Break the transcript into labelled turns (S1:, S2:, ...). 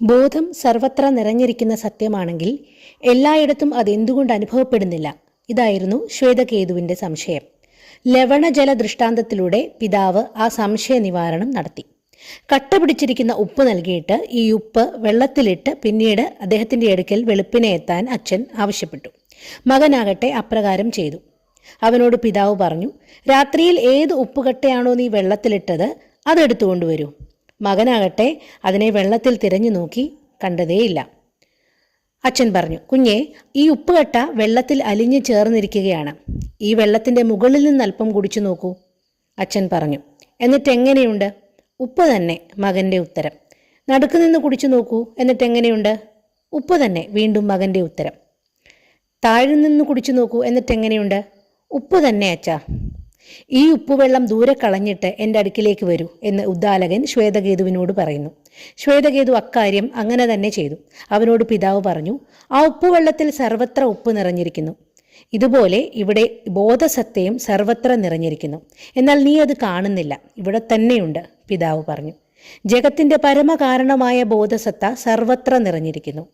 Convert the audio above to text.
S1: ബോധം സർവത്ര നിറഞ്ഞിരിക്കുന്ന സത്യമാണെങ്കിൽ എല്ലായിടത്തും അതെന്തുകൊണ്ട് അനുഭവപ്പെടുന്നില്ല? ഇതായിരുന്നു ശ്വേതകേതുവിന്റെ സംശയം. ലവണജല ദൃഷ്ടാന്തത്തിലൂടെ പിതാവ് ആ സംശയ നിവാരണം നടത്തി. കട്ട പിടിച്ചിരിക്കുന്ന ഉപ്പ് നൽകിയിട്ട് ഈ ഉപ്പ് വെള്ളത്തിലിട്ട് പിന്നീട് അദ്ദേഹത്തിന്റെ അടുക്കൽ വെളുപ്പിനെ എത്താൻ അച്ഛൻ ആവശ്യപ്പെട്ടു. മകനാകട്ടെ അപ്രകാരം ചെയ്തു. അവനോട് പിതാവ് പറഞ്ഞു രാത്രിയിൽ ഏത് ഉപ്പുകട്ടയാണോ നീ വെള്ളത്തിലിട്ടത്? അതെടുത്തുകൊണ്ടുവരൂ മകനാകട്ടെ അതിനെ വെള്ളത്തിൽ തിരഞ്ഞു നോക്കി കണ്ടതേയില്ല. അച്ഛൻ പറഞ്ഞു കുഞ്ഞെ ഈ ഉപ്പുകട്ട വെള്ളത്തിൽ അലിഞ്ഞു ചേർന്നിരിക്കുകയാണ്. ഈ വെള്ളത്തിന്റെ മുകളിൽ നിന്ന് അല്പം കുടിച്ചു നോക്കൂ. അച്ഛൻ പറഞ്ഞു എന്നിട്ട് എങ്ങനെയുണ്ട് ഉപ്പ് തന്നെ മകന്റെ ഉത്തരം. നടുക്ക് നിന്ന് കുടിച്ചു നോക്കൂ എന്നിട്ട് എങ്ങനെയുണ്ട് ഉപ്പ് തന്നെ വീണ്ടും മകന്റെ ഉത്തരം. താഴെ നിന്ന് കുടിച്ചു നോക്കൂ എന്നിട്ട് എങ്ങനെയുണ്ട് ഉപ്പ് തന്നെ അച്ഛാ. ഈ ഉപ്പുവെള്ളം ദൂരെ കളഞ്ഞിട്ട് എന്റെ അടുക്കിലേക്ക് വരൂ എന്ന് ഉദ്ദാലകൻ ശ്വേതകേതുവിനോട് പറയുന്നു. ശ്വേതകേതു അക്കാര്യം അങ്ങനെ തന്നെ ചെയ്തു. അവനോട് പിതാവ് പറഞ്ഞു ആ ഉപ്പുവെള്ളത്തിൽ സർവത്ര ഉപ്പ് നിറഞ്ഞിരിക്കുന്നു. ഇതുപോലെ ഇവിടെ ബോധസത്തയും സർവത്ര നിറഞ്ഞിരിക്കുന്നു. എന്നാൽ നീ അത് കാണുന്നില്ല. ഇവിടെ തന്നെയുണ്ട് പിതാവ് പറഞ്ഞു. ജഗത്തിന്റെ പരമകാരണമായ ബോധസത്ത സർവത്ര നിറഞ്ഞിരിക്കുന്നു.